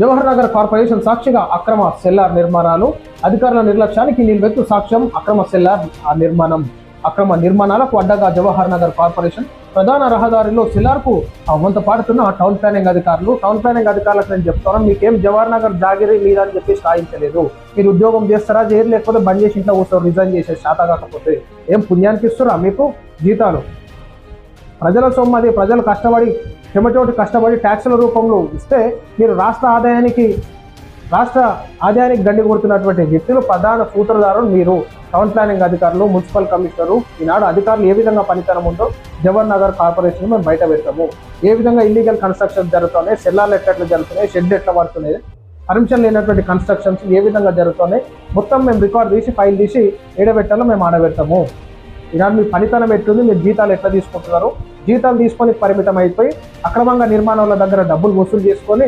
Jawahar Nagar corporation సాక్షిగా అక్రమ cellar నిర్మాణాలు అధికారుల నిర్లక్ష్యానికి నిలువెత్తు సాక్ష్యం అక్రమ సెల్లార్ ఆ నిర్మాణం. అక్రమ నిర్మాణాలకు అడ్డగా జవహర్ నగర్ కార్పొరేషన్ ప్రధాన రహదారిలో సెల్లార్కు వంత పాడుతున్న టౌన్ ప్లానింగ్ అధికారులు. టౌన్ ప్లానింగ్ అధికారులకు నేను చెప్తాను మీకేం జవహర్ నగర్ జాగిరి మీద అని చెప్పి స్థాయించలేదు. మీరు ఉద్యోగం చేస్తారా చేయరు లేకపోతే బంద్ చేసి ఇంట్లో కూర్చో రిజైన్ చేసే శాత కాకపోతే. ఏం పుణ్యానికి ఇస్తురా మీకు జీతాలు? ప్రజల సొమ్ము అది ప్రజలు కష్టపడి చెమటోటి కష్టపడి ట్యాక్సుల రూపంలో ఇస్తే మీరు రాష్ట్ర ఆదాయానికి రాష్ట్ర ఆదాయానికి గండి కొడుతున్నటువంటి వ్యక్తులు ప్రధాన సూత్రధారులు మీరు. టౌన్ ప్లానింగ్ అధికారులు మున్సిపల్ కమిషనరు ఈనాడు అధికారులు ఏ విధంగా పనితనం ఉందో జవహర్ నగర్ కార్పొరేషన్ మేము బయట పెడతాము. ఏ విధంగా ఇల్లీగల్ కన్స్ట్రక్షన్ జరుగుతున్నాయి సెల్లార్లు ఎట్లా జరుగుతున్నాయి షెడ్ ఎట్లా పడుతున్నాయి పర్మిషన్ లేనటువంటి కన్స్ట్రక్షన్స్ ఏ విధంగా జరుగుతున్నాయి మొత్తం మేము రికార్డ్ తీసి ఫైల్ తీసి ఏడబెట్టాలో మేము ఆడబెడతాము. ఈనాడు మీ పనితనం ఎట్లుంది మీరు జీతాలు ఎట్లా తీసుకుంటున్నారు? జీతాలు తీసుకొని పరిమితం అయిపోయి అక్రమంగా నిర్మాణాల దగ్గర డబ్బులు వసూలు చేసుకొని